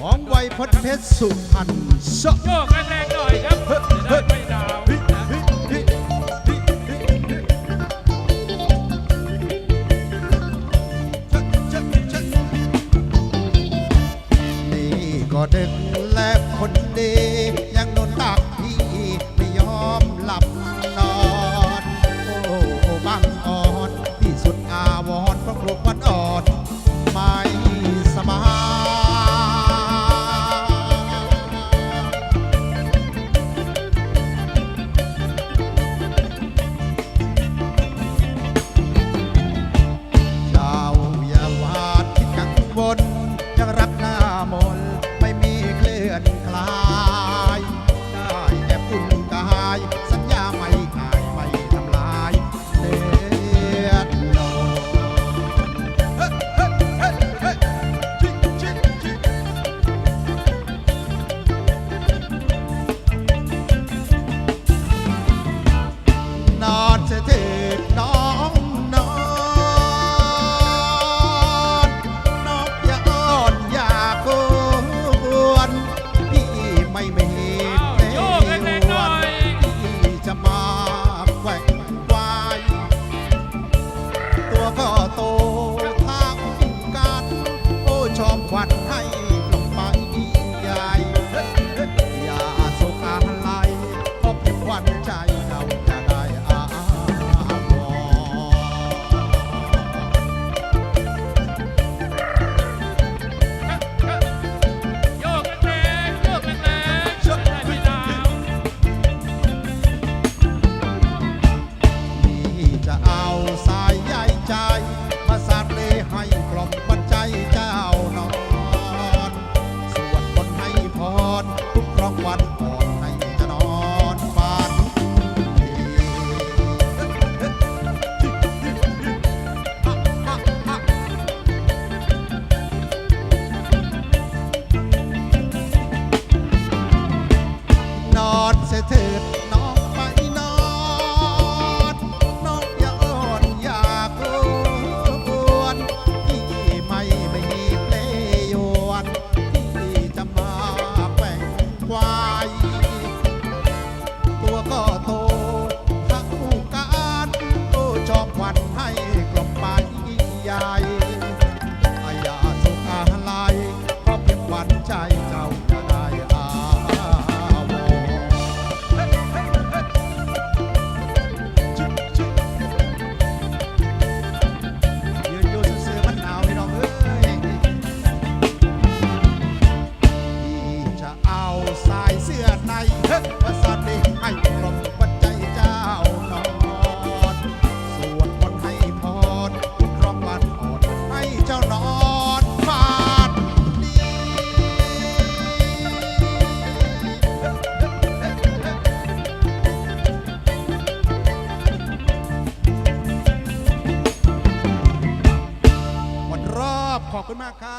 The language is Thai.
ของไวยพจน์เพชรสุพรรณโยกแรงๆหน่อยครับจะได้ไม่หนาวนี่ก็ดึกและคนดียังนอนตักพี่ไม่ยอมหลับนอน โอ้บังอ่อนที่สุดอาวรเพราะกลัวควันอ่อน tek สายเสื้อในเฮ้สอนดีให้กลมวัดใจเจ้านอนสวดมนต์ให้พรร้องวัอ่ให้เจ้านอนฝันดี หมดรอบขอบคุณมากครับ